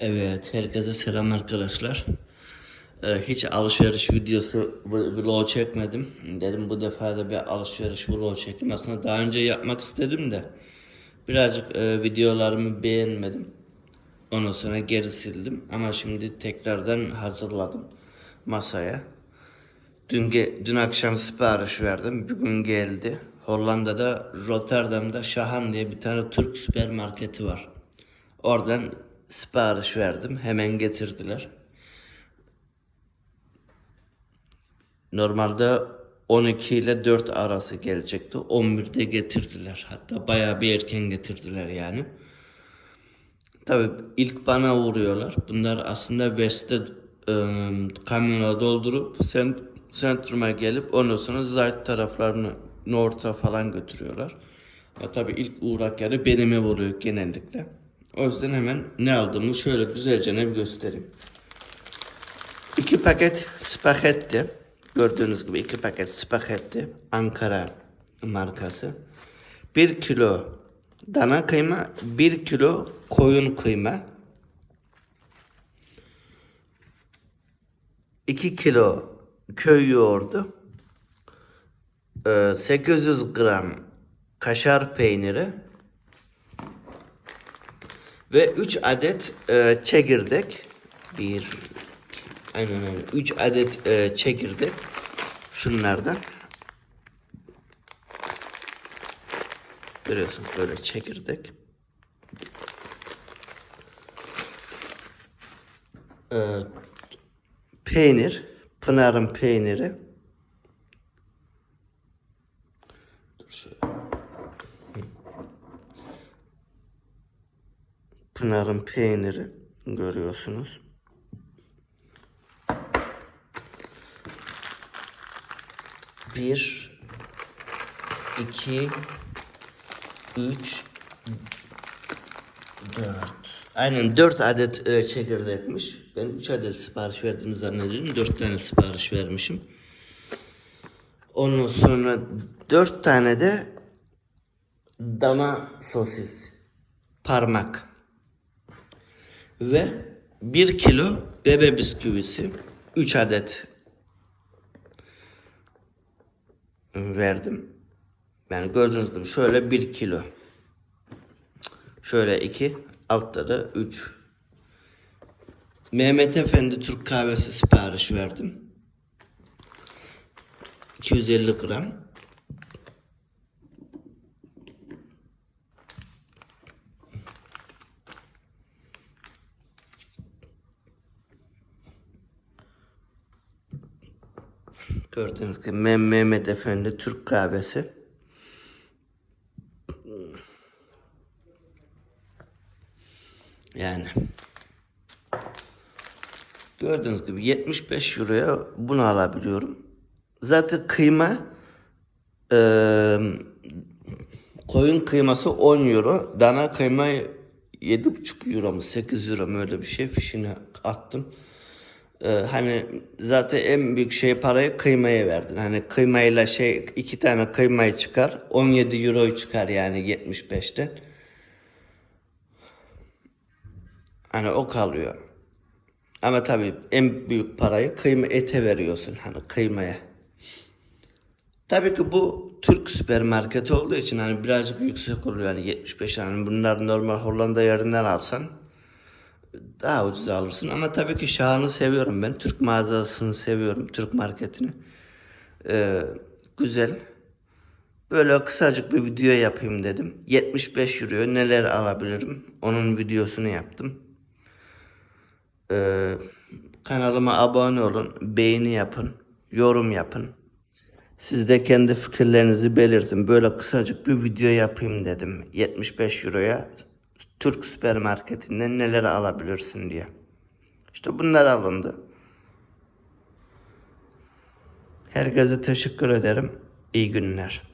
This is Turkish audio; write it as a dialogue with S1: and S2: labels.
S1: Evet, herkese selam arkadaşlar. Ee, hiç alışveriş videosu vlog çekmedim. Dedim bu defa da bir alışveriş vlog çekeyim. Aslında daha önce yapmak istedim de birazcık e, videolarımı beğenmedim. Ondan sonra geri sildim. Ama şimdi tekrardan hazırladım masaya. Dün, dün akşam sipariş verdim. Bugün geldi. Hollanda'da Rotterdam'da Şahan diye bir tane Türk süpermarketi var. Oradan sipariş verdim. Hemen getirdiler. Normalde 12 ile 4 arası gelecekti. 11'de getirdiler. Hatta bayağı bir erken getirdiler yani. Tabii ilk bana uğruyorlar. Bunlar aslında West'te e, kamyona doldurup sent Centrum'a gelip ondan sonra Zayt taraflarını North'a falan götürüyorlar. Ya tabii ilk uğrak yeri benime vuruyor genellikle. O yüzden hemen ne aldığımı şöyle güzelce bir göstereyim. İki paket spagetti. Gördüğünüz gibi iki paket spagetti. Ankara markası. Bir kilo dana kıyma, bir kilo koyun kıyma. 2 kilo köy yoğurdu. Ee, 800 gram kaşar peyniri ve 3 adet e, çekirdek. Bir aynen öyle. 3 adet e, çekirdek şunlardan. Görüyorsunuz böyle çekirdek. Ee, peynir, Pınar'ın peyniri. Dur şöyle. Pınar'ın peyniri görüyorsunuz. Bir, iki, üç, dört. Aynen dört adet e, çekirdekmiş. Ben üç adet sipariş verdiğimi zannediyorum. Dört tane sipariş vermişim. Ondan sonra dört tane de dana sosis. Parmak. Ve bir kilo bebe bisküvisi. Üç adet verdim. Yani gördüğünüz gibi şöyle bir kilo. Şöyle iki. Altta da üç. Mehmet Efendi Türk kahvesi sipariş verdim. 250 gram. Gördüğünüz gibi Mehmet Efendi Türk kahvesi. Yani gördüğünüz gibi 75 euroya bunu alabiliyorum. Zaten kıyma eee, koyun kıyması 10 euro. Dana kıyma 7,5 euro mu 8 euro mu öyle bir şey fişini attım. Ee, hani zaten en büyük şey parayı kıymaya verdin. Hani kıymayla şey iki tane kıymayı çıkar 17 euroyu çıkar yani 75'ten. Hani o kalıyor. Ama tabii en büyük parayı kıyma ete veriyorsun hani kıymaya. Tabii ki bu Türk süpermarket olduğu için hani birazcık yüksek oluyor hani 75 yani bunlar normal Hollanda yerinden alsan daha ucuz alırsın ama tabii ki Şahan'ı seviyorum ben. Türk mağazasını seviyorum. Türk marketini. Ee, güzel. Böyle kısacık bir video yapayım dedim. 75 euro neler alabilirim? Onun videosunu yaptım. Ee, kanalıma abone olun. Beğeni yapın. Yorum yapın. Siz de kendi fikirlerinizi belirtin. Böyle kısacık bir video yapayım dedim. 75 euroya Türk süpermarketinden neler alabilirsin diye. İşte bunlar alındı. Herkese teşekkür ederim. İyi günler.